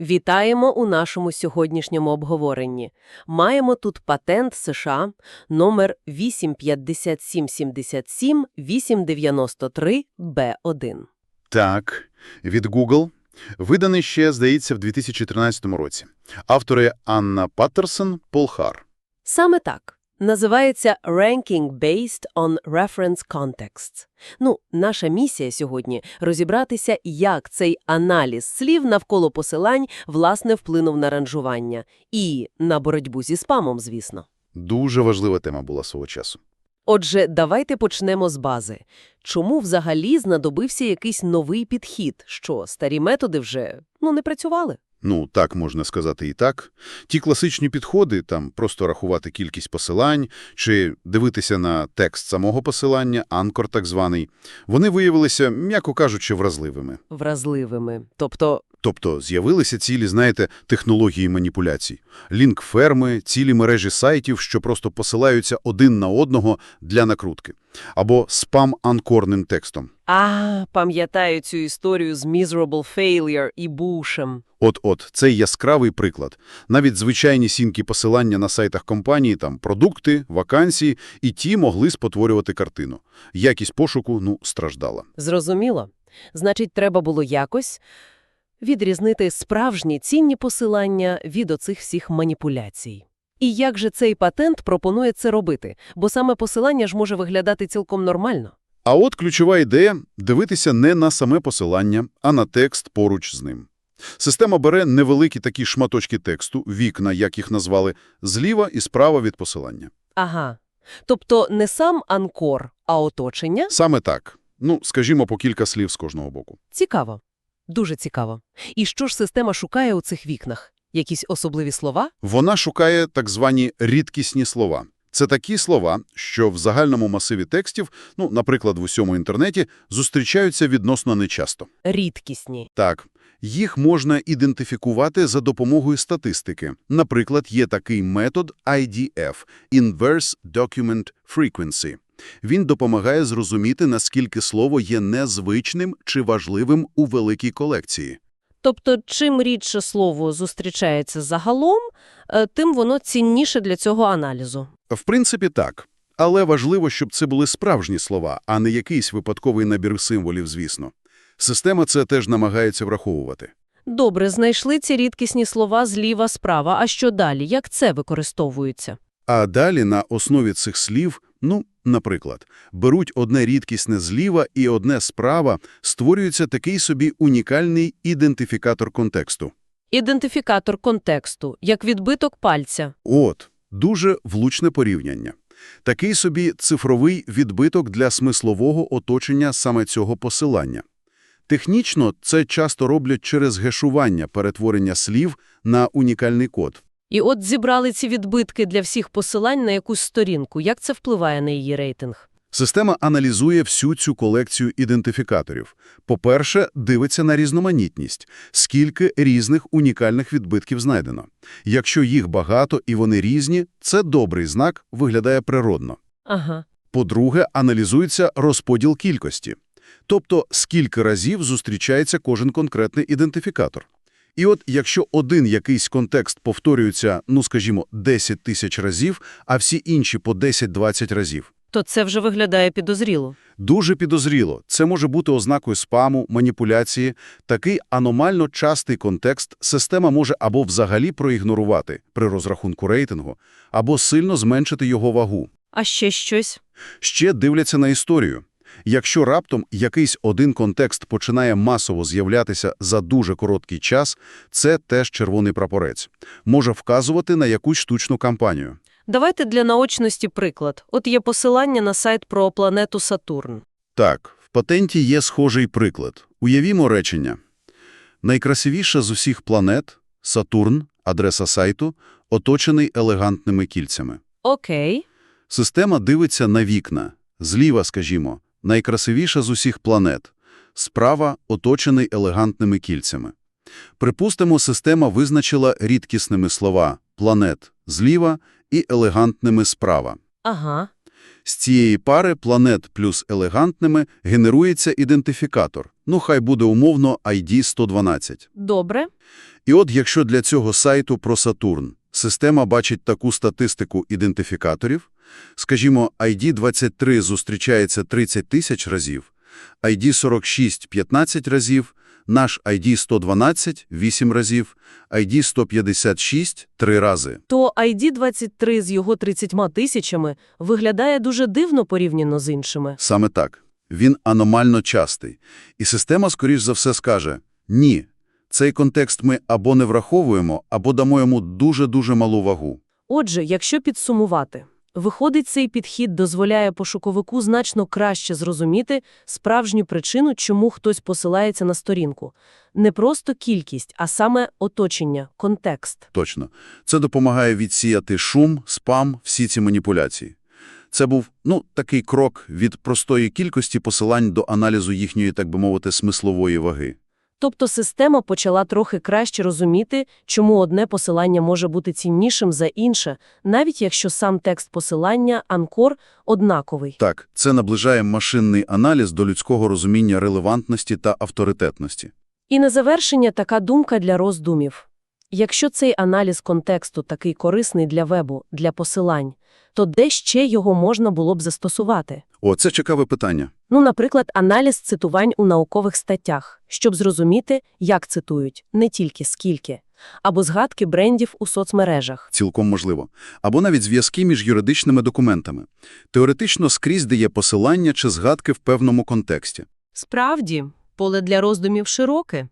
Вітаємо у нашому сьогоднішньому обговоренні. Маємо тут патент США номер 85777-893-B1. Так, від Google. Виданий ще, здається, в 2013 році. Автори Анна Паттерсон, Пол Хар. Саме так. Називається Ranking Based on Reference Contexts. Ну, наша місія сьогодні – розібратися, як цей аналіз слів навколо посилань власне вплинув на ранжування. І на боротьбу зі спамом, звісно. Дуже важлива тема була свого часу. Отже, давайте почнемо з бази. Чому взагалі знадобився якийсь новий підхід? Що, старі методи вже, ну, не працювали? Ну, так можна сказати і так. Ті класичні підходи, там просто рахувати кількість посилань, чи дивитися на текст самого посилання, анкор так званий, вони виявилися, м'яко кажучи, вразливими. Вразливими. Тобто, Тобто з'явилися цілі, знаєте, технології маніпуляцій. Лінк-ферми, цілі мережі сайтів, що просто посилаються один на одного для накрутки. Або спам анкорним текстом. а, пам'ятаю цю історію з Miserable Failure і Бушем. От-от, це яскравий приклад. Навіть звичайні сінкі посилання на сайтах компанії, там продукти, вакансії, і ті могли спотворювати картину. Якість пошуку, ну, страждала. Зрозуміло. Значить, треба було якось відрізнити справжні цінні посилання від оцих всіх маніпуляцій. І як же цей патент пропонує це робити? Бо саме посилання ж може виглядати цілком нормально. А от ключова ідея – дивитися не на саме посилання, а на текст поруч з ним. Система бере невеликі такі шматочки тексту, вікна, як їх назвали, зліва і справа від посилання. Ага. Тобто не сам анкор, а оточення? Саме так. Ну, скажімо, по кілька слів з кожного боку. Цікаво. Дуже цікаво. І що ж система шукає у цих вікнах? Якісь особливі слова? Вона шукає так звані рідкісні слова. Це такі слова, що в загальному масиві текстів, ну, наприклад, в усьому інтернеті, зустрічаються відносно нечасто. Рідкісні. Так, їх можна ідентифікувати за допомогою статистики. Наприклад, є такий метод IDF – Inverse Document Frequency. Він допомагає зрозуміти, наскільки слово є незвичним чи важливим у великій колекції. Тобто, чим рідше слово зустрічається загалом, е, тим воно цінніше для цього аналізу. В принципі, так. Але важливо, щоб це були справжні слова, а не якийсь випадковий набір символів, звісно. Система це теж намагається враховувати. Добре, знайшли ці рідкісні слова зліва-справа. А що далі? Як це використовується? А далі на основі цих слів, ну, наприклад, беруть одне рідкісне зліва і одне справа, створюється такий собі унікальний ідентифікатор контексту. Ідентифікатор контексту, як відбиток пальця. От, дуже влучне порівняння. Такий собі цифровий відбиток для смислового оточення саме цього посилання. Технічно це часто роблять через гешування перетворення слів на унікальний код. І от зібрали ці відбитки для всіх посилань на якусь сторінку. Як це впливає на її рейтинг? Система аналізує всю цю колекцію ідентифікаторів. По-перше, дивиться на різноманітність, скільки різних унікальних відбитків знайдено. Якщо їх багато і вони різні, це добрий знак, виглядає природно. Ага. По-друге, аналізується розподіл кількості. Тобто, скільки разів зустрічається кожен конкретний ідентифікатор. І от якщо один якийсь контекст повторюється, ну скажімо, 10 тисяч разів, а всі інші по 10-20 разів, То це вже виглядає підозріло. Дуже підозріло. Це може бути ознакою спаму, маніпуляції. Такий аномально частий контекст система може або взагалі проігнорувати при розрахунку рейтингу, або сильно зменшити його вагу. А ще щось? Ще дивляться на історію. Якщо раптом якийсь один контекст починає масово з'являтися за дуже короткий час, це теж червоний прапорець. Може вказувати на якусь штучну кампанію. Давайте для наочності приклад. От є посилання на сайт про планету Сатурн. Так, в патенті є схожий приклад. Уявімо речення. Найкрасивіша з усіх планет – Сатурн, адреса сайту, оточений елегантними кільцями. Окей. Система дивиться на вікна. Зліва, скажімо, найкрасивіша з усіх планет. Справа – оточений елегантними кільцями. Припустимо, система визначила рідкісними слова «планет» зліва і елегантними справа. Ага. З цієї пари планет плюс елегантними генерується ідентифікатор. Ну, хай буде умовно ID 112. Добре. І от якщо для цього сайту про Сатурн система бачить таку статистику ідентифікаторів, скажімо, ID-23 зустрічається 30 тисяч разів, ID-46 – 15 разів, наш ID-112 – 8 разів, ID-156 – 3 рази. То ID-23 з його 30 тисячами виглядає дуже дивно порівняно з іншими. Саме так. Він аномально частий. І система, скоріш за все, скаже «Ні, цей контекст ми або не враховуємо, або дамо йому дуже-дуже малу вагу». Отже, якщо підсумувати, виходить, цей підхід дозволяє пошуковику значно краще зрозуміти справжню причину, чому хтось посилається на сторінку. Не просто кількість, а саме оточення, контекст. Точно. Це допомагає відсіяти шум, спам, всі ці маніпуляції. Це був, ну, такий крок від простої кількості посилань до аналізу їхньої, так би мовити, смислової ваги. Тобто система почала трохи краще розуміти, чому одне посилання може бути ціннішим за інше, навіть якщо сам текст посилання, анкор, однаковий. Так, це наближає машинний аналіз до людського розуміння релевантності та авторитетності. І на завершення така думка для роздумів. Якщо цей аналіз контексту такий корисний для вебу, для посилань, то де ще його можна було б застосувати? О, це цікаве питання. Ну, наприклад, аналіз цитувань у наукових статтях, щоб зрозуміти, як цитують, не тільки скільки, або згадки брендів у соцмережах. Цілком можливо. Або навіть зв'язки між юридичними документами. Теоретично скрізь де є посилання чи згадки в певному контексті. Справді, поле для роздумів широке.